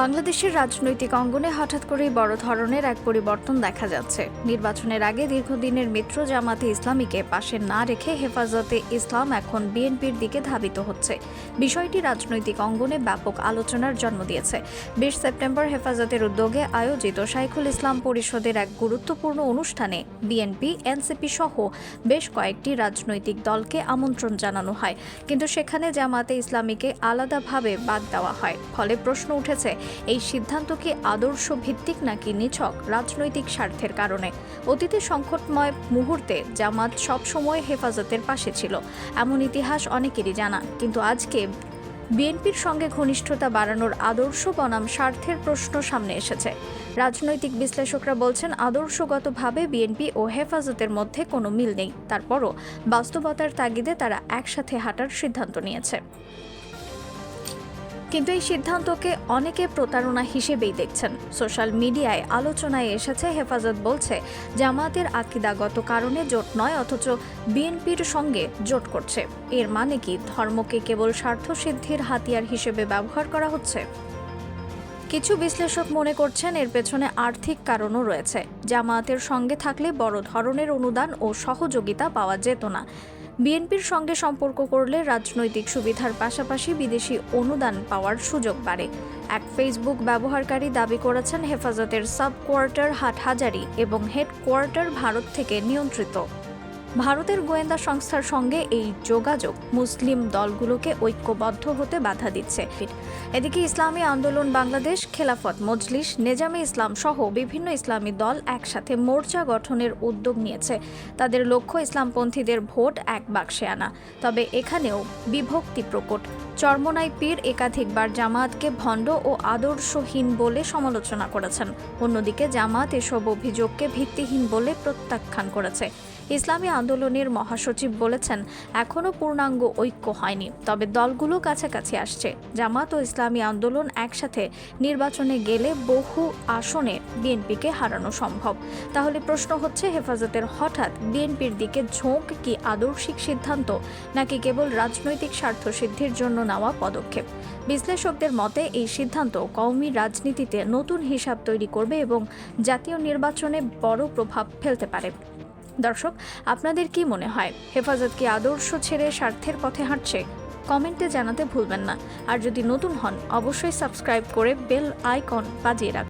বাংলাদেশের রাজনৈতিক অঙ্গনে হঠাৎ করেই বড় ধরনের এক পরিবর্তন দেখা যাচ্ছে। নির্বাচনের আগে দীর্ঘদিনের মিত্র জামাতে ইসলামীকে পাশে না রেখে হেফাজতে ইসলাম এখন বিএনপির দিকে ধাবিত হচ্ছে। বিষয়টি রাজনৈতিক অঙ্গনে ব্যাপক আলোচনার জন্ম দিয়েছে। বিশ সেপ্টেম্বর হেফাজতের উদ্যোগে আয়োজিত শাইখুল ইসলাম পরিষদের এক গুরুত্বপূর্ণ অনুষ্ঠানে বিএনপি, এনসিপি সহ বেশ কয়েকটি রাজনৈতিক দলকে আমন্ত্রণ জানানো হয়। কিন্তু সেখানে জামাতে ইসলামীকে আলাদাভাবে বাদ দেওয়া হয়। ফলে প্রশ্ন উঠেছে এই সিদ্ধান্ত কি আদর্শ ভিত্তিক নাকি নিছক রাজনৈতিক স্বার্থের কারণে? অতীতে সংকটময় মুহূর্তে জামাত সবসময় হেফাজতের পাশে ছিল, এমন ইতিহাস অনেকেরই জানা কিন্তু আজকে বিএনপির সঙ্গে ঘনিষ্ঠতা বাড়ানোর আদর্শ বনাম স্বার্থের প্রশ্ন সামনে এসেছে। রাজনৈতিক বিশ্লেষকরা বলছেন, আদর্শগতভাবে বিএনপি ও হেফাজতের মধ্যে কোনো মিল নেই। তারপরও বাস্তবতার তাগিদে তারা একসাথে হাঁটার সিদ্ধান্ত নিয়েছে। কিন্তু এই সিদ্ধান্তকে অনেকে প্রতারণা হিসেবেই দেখছেন। সোশ্যাল মিডিয়ায় আলোচনায় এসেছে, হেফাজত বলছে, জামায়াতের আকিদাগত কারণে জোট নয়, অথচ বিএনপির সঙ্গে জোট করছে। এর মানে কি? ধর্মকে কেবল স্বার্থসিদ্ধির হাতিয়ার হিসেবে ব্যবহার করা হচ্ছে? কিছু বিশ্লেষক মনে করছেন, এর পেছনে আর্থিক কারণও রয়েছে। জামায়াতের সঙ্গে থাকলে বড় ধরনের অনুদান ও সহযোগিতা পাওয়া যেত না। বিএনপির সঙ্গে সম্পর্ক করলে রাজনৈতিক সুবিধার পাশাপাশি বিদেশি অনুদান পাওয়ার সুযোগ বাড়ে। এক ফেসবুক ব্যবহারকারী দাবি করেছেন, হেফাজতের সাব কোয়ার্টার হাটহাজারি এবং হেড কোয়ার্টার ভারত থেকে নিয়ন্ত্রিত। ভারতের গোয়েন্দা সংস্থার সঙ্গে এই যোগাযোগ মুসলিম দলগুলোকে ঐক্যবদ্ধ হতে বাধা দিচ্ছে। এদিকে ইসলামী আন্দোলন বাংলাদেশ, খেলাফত মজলিস, নেজামে ইসলাম সহ বিভিন্ন ইসলামী দল একসাথে মোর্চা গঠনের উদ্যোগ নিয়েছে। তাদের লক্ষ্য ইসলামপন্থীদের ভোট এক বাক্সে আনা। তবে এখানেও বিভক্তি প্রকট। চরমনাই পীর একাধিকবার জামায়াতকে ভণ্ড ও আদর্শহীন বলে সমালোচনা করেছেন। অন্যদিকে জামায়াত এসব অভিযোগকে ভিত্তিহীন বলে প্রত্যাখ্যান করেছে। ইসলামী আন্দোলনের মহাসচিব বলেছেন, এখনও পূর্ণাঙ্গ ঐক্য হয়নি। তবে দলগুলো কাছাকাছি আসছে। জামাত ও ইসলামী আন্দোলন একসাথে নির্বাচনে গেলে বহু আসনে বিএনপিকে হারানো সম্ভব। তাহলে প্রশ্ন হচ্ছে, হেফাজতের হঠাৎ বিএনপির দিকে ঝোঁক কি আদর্শিক সিদ্ধান্ত, নাকি কেবল রাজনৈতিক স্বার্থ সিদ্ধির জন্য নেওয়া পদক্ষেপ? বিশ্লেষকদের মতে, এই সিদ্ধান্ত কওমি রাজনীতিতে নতুন হিসাব তৈরি করবে এবং জাতীয় নির্বাচনে বড় প্রভাব ফেলতে পারে। দর্শক, আপনাদের কি মনে হয়? হেফাজত কি আদর্শ ছেড়ে স্বার্থের পথে হাঁটছে? কমেন্টে জানাতে ভুলবেন না। আর যদি নতুন হন, অবশ্যই সাবস্ক্রাইব করে বেল আইকন বাজিয়ে রাখুন।